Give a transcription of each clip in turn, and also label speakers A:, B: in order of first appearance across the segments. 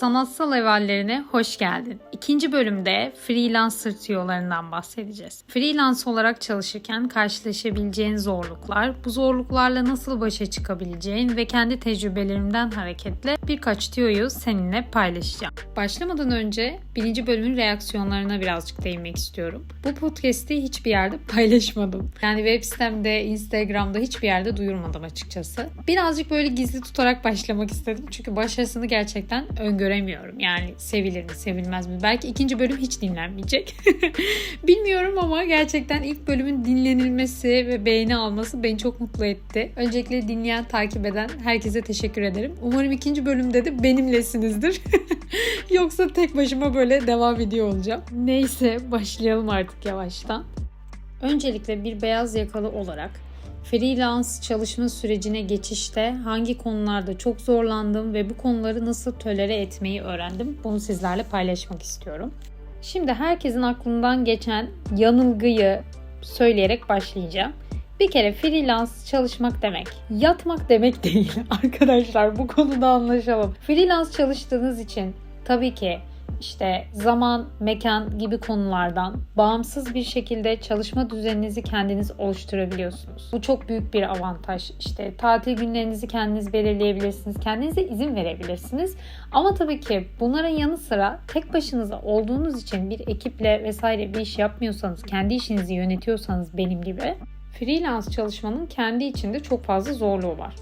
A: Sanatsal Evallerine hoş geldin. İkinci bölümde freelancer tüyolarından bahsedeceğiz. Freelance olarak çalışırken karşılaşabileceğin zorluklar, bu zorluklarla nasıl başa çıkabileceğin ve kendi tecrübelerimden hareketle birkaç tüyoyu seninle paylaşacağım. Başlamadan önce birinci bölümün reaksiyonlarına birazcık değinmek istiyorum. Bu podcast'i hiçbir yerde paylaşmadım. Yani web sitemde, Instagram'da hiçbir yerde duyurmadım açıkçası. Birazcık böyle gizli tutarak başlamak istedim. Çünkü başarısını gerçekten öngöremiyorum. Yani sevilir mi, sevilmez mi? Belki ikinci bölüm hiç dinlenmeyecek. Bilmiyorum ama gerçekten ilk bölümün dinlenilmesi ve beğeni alması beni çok mutlu etti. Öncelikle dinleyen, takip eden herkese teşekkür ederim. Umarım ikinci bölümde de benimlesinizdir. Yoksa tek başıma böyle devam ediyor olacağım. Neyse başlayalım artık yavaştan. Öncelikle bir beyaz yakalı olarak freelance çalışma sürecine geçişte hangi konularda çok zorlandım ve bu konuları nasıl tölere etmeyi öğrendim bunu sizlerle paylaşmak istiyorum. Şimdi herkesin aklından geçen yanılgıyı söyleyerek başlayacağım. Bir kere freelance çalışmak demek, yatmak demek değil arkadaşlar bu konuda anlaşalım. Freelance çalıştığınız için tabii ki işte zaman, mekan gibi konulardan bağımsız bir şekilde çalışma düzeninizi kendiniz oluşturabiliyorsunuz. Bu çok büyük bir avantaj. İşte tatil günlerinizi kendiniz belirleyebilirsiniz. Kendinize izin verebilirsiniz. Ama tabii ki bunların yanı sıra tek başınıza olduğunuz için bir ekiple vesaire bir iş yapmıyorsanız, kendi işinizi yönetiyorsanız benim gibi freelance çalışmanın kendi içinde çok fazla zorluğu var.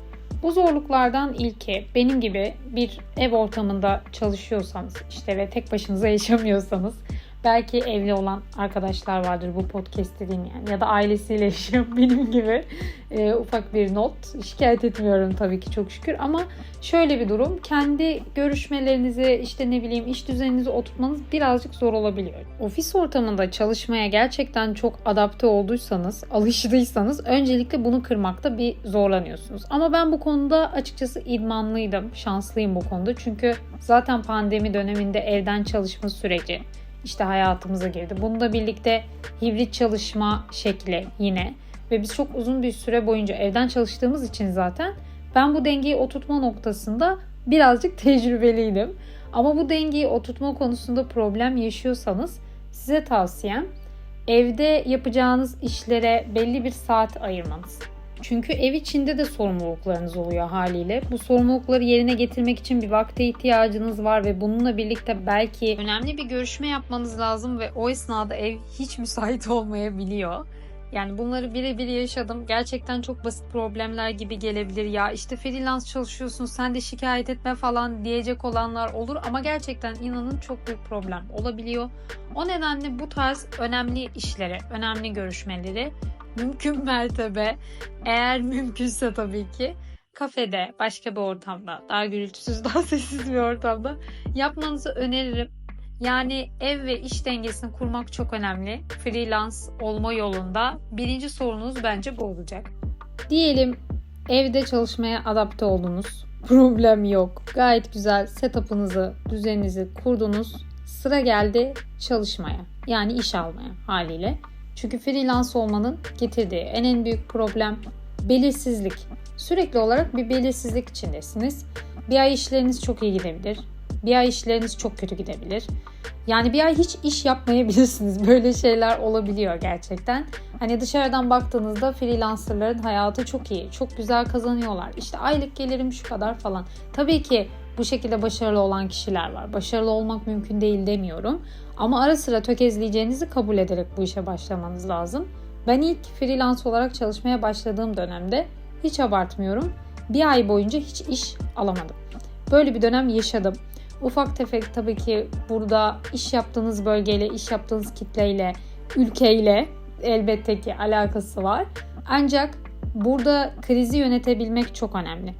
A: Bu zorluklardan ilki benim gibi bir ev ortamında çalışıyorsanız işte ve tek başınıza yaşamıyorsanız belki evli olan arkadaşlar vardır bu podcast'i dinleyen ya da ailesiyle yaşayan benim gibi e, ufak bir not. Şikayet etmiyorum tabii ki çok şükür ama şöyle bir durum kendi görüşmelerinizi işte ne bileyim iş düzeninizi oturtmanız birazcık zor olabiliyor. Ofis ortamında çalışmaya gerçekten çok adapte olduysanız, alıştıysanız öncelikle bunu kırmakta bir zorlanıyorsunuz. Ama ben bu konuda açıkçası idmanlıydım, şanslıyım bu konuda. Çünkü zaten pandemi döneminde evden çalışma süreci işte hayatımıza girdi. Bununla birlikte hibrit çalışma şekli yine ve biz çok uzun bir süre boyunca evden çalıştığımız için zaten ben bu dengeyi oturtma noktasında birazcık tecrübeliydim. Ama bu dengeyi oturtma konusunda problem yaşıyorsanız size tavsiyem evde yapacağınız işlere belli bir saat ayırmanız. Çünkü ev içinde de sorumluluklarınız oluyor haliyle. Bu sorumlulukları yerine getirmek için bir vakte ihtiyacınız var ve bununla birlikte belki önemli bir görüşme yapmanız lazım ve o esnada ev hiç müsait olmayabiliyor. Yani bunları birebir yaşadım. Gerçekten çok basit problemler gibi gelebilir. Ya işte freelance çalışıyorsun sen de şikayet etme falan diyecek olanlar olur. Ama gerçekten inanın çok büyük problem olabiliyor. O nedenle bu tarz önemli işleri, önemli görüşmeleri mümkün mertebe eğer mümkünse tabii ki kafede, başka bir ortamda, daha gürültüsüz, daha sessiz bir ortamda yapmanızı öneririm. Yani ev ve iş dengesini kurmak çok önemli. Freelance olma yolunda birinci sorunuz bence bu olacak. Diyelim evde çalışmaya adapte oldunuz. Problem yok. Gayet güzel setup'ınızı, düzeninizi kurdunuz. Sıra geldi çalışmaya. Yani iş almaya haliyle. Çünkü freelance olmanın getirdiği en en büyük problem belirsizlik. Sürekli olarak bir belirsizlik içindesiniz. Bir ay işleriniz çok iyi gidebilir. Bir ay işleriniz çok kötü gidebilir. Yani bir ay hiç iş yapmayabilirsiniz. Böyle şeyler olabiliyor gerçekten. Hani dışarıdan baktığınızda freelancerların hayatı çok iyi. Çok güzel kazanıyorlar. İşte aylık gelirim şu kadar falan. Tabii ki bu şekilde başarılı olan kişiler var. Başarılı olmak mümkün değil demiyorum. Ama ara sıra tökezleyeceğinizi kabul ederek bu işe başlamanız lazım. Ben ilk freelance olarak çalışmaya başladığım dönemde hiç abartmıyorum. Bir ay boyunca hiç iş alamadım. Böyle bir dönem yaşadım. Ufak tefek tabii ki burada iş yaptığınız bölgeyle, iş yaptığınız kitleyle, ülkeyle elbette ki alakası var. Ancak burada krizi yönetebilmek çok önemli.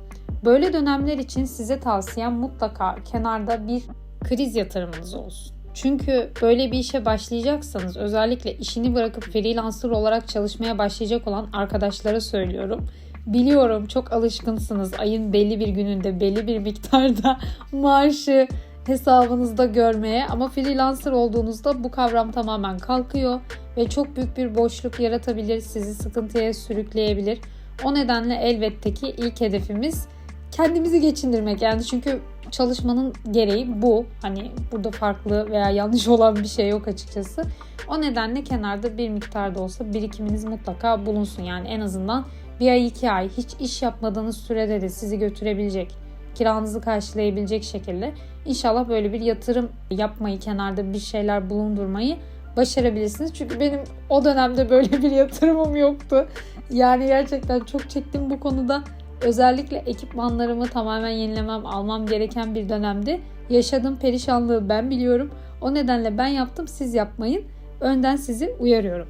A: Böyle dönemler için size tavsiyem mutlaka kenarda bir kriz yatırımınız olsun. Çünkü böyle bir işe başlayacaksanız özellikle işini bırakıp freelancer olarak çalışmaya başlayacak olan arkadaşlara söylüyorum. Biliyorum çok alışkınsınız ayın belli bir gününde belli bir miktarda maaşı hesabınızda görmeye ama freelancer olduğunuzda bu kavram tamamen kalkıyor ve çok büyük bir boşluk yaratabilir, sizi sıkıntıya sürükleyebilir. O nedenle elbette ki ilk hedefimiz kendimizi geçindirmek. Yani çünkü çalışmanın gereği bu. Hani burada farklı veya yanlış olan bir şey yok açıkçası. O nedenle kenarda bir miktar da olsa birikiminiz mutlaka bulunsun. Yani en azından bir ay iki ay hiç iş yapmadığınız sürede de sizi götürebilecek, kiranızı karşılayabilecek şekilde inşallah böyle bir yatırım yapmayı, kenarda bir şeyler bulundurmayı başarabilirsiniz. Çünkü benim o dönemde böyle bir yatırımım yoktu. Yani gerçekten çok çektim bu konuda. Özellikle ekipmanlarımı tamamen yenilemem, almam gereken bir dönemde yaşadığım perişanlığı ben biliyorum. O nedenle ben yaptım, siz yapmayın. Önden sizi uyarıyorum.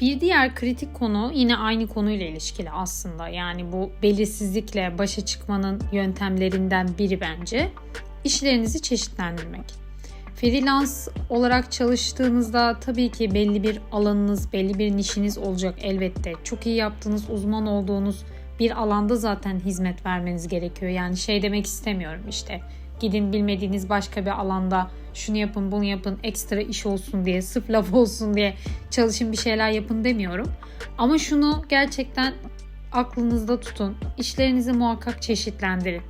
A: Bir diğer kritik konu yine aynı konuyla ilişkili aslında. Yani bu belirsizlikle başa çıkmanın yöntemlerinden biri bence. İşlerinizi çeşitlendirmek. Freelance olarak çalıştığınızda tabii ki belli bir alanınız, belli bir nişiniz olacak elbette. Çok iyi yaptığınız, uzman olduğunuz bir alanda zaten hizmet vermeniz gerekiyor. Yani şey demek istemiyorum işte gidin bilmediğiniz başka bir alanda şunu yapın bunu yapın ekstra iş olsun diye sırf laf olsun diye çalışın bir şeyler yapın demiyorum. Ama şunu gerçekten aklınızda tutun. İşlerinizi muhakkak çeşitlendirin.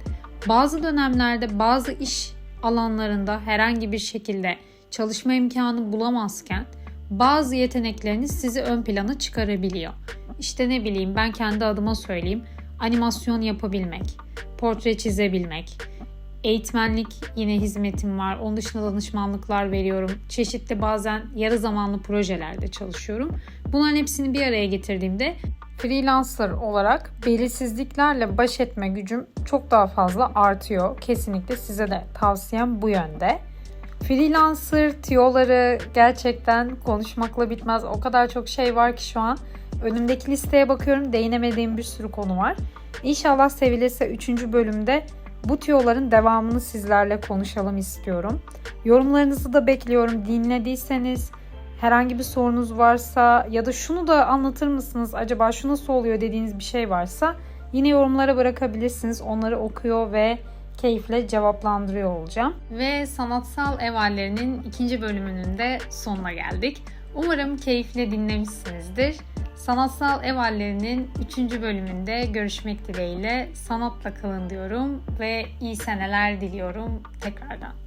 A: Bazı dönemlerde bazı iş alanlarında herhangi bir şekilde çalışma imkanı bulamazken bazı yetenekleriniz sizi ön plana çıkarabiliyor. İşte ne bileyim ben kendi adıma söyleyeyim. Animasyon yapabilmek, portre çizebilmek, eğitmenlik yine hizmetim var. Onun dışında danışmanlıklar veriyorum. Çeşitli bazen yarı zamanlı projelerde çalışıyorum. Bunların hepsini bir araya getirdiğimde freelancer olarak belirsizliklerle baş etme gücüm çok daha fazla artıyor. Kesinlikle size de tavsiyem bu yönde. Freelancer tiyoları gerçekten konuşmakla bitmez. O kadar çok şey var ki şu an. Önümdeki listeye bakıyorum değinemediğim bir sürü konu var. İnşallah sevilirse 3. bölümde bu tiyoların devamını sizlerle konuşalım istiyorum. Yorumlarınızı da bekliyorum. Dinlediyseniz herhangi bir sorunuz varsa ya da şunu da anlatır mısınız? Acaba şu nasıl oluyor dediğiniz bir şey varsa yine yorumlara bırakabilirsiniz. Onları okuyor ve keyifle cevaplandırıyor olacağım. Ve sanatsal ev hallerinin ikinci bölümünün de sonuna geldik. Umarım keyifle dinlemişsinizdir. Sanatsal Ev Hallerinin 3. bölümünde görüşmek dileğiyle sanatla kalın diyorum ve iyi seneler diliyorum tekrardan.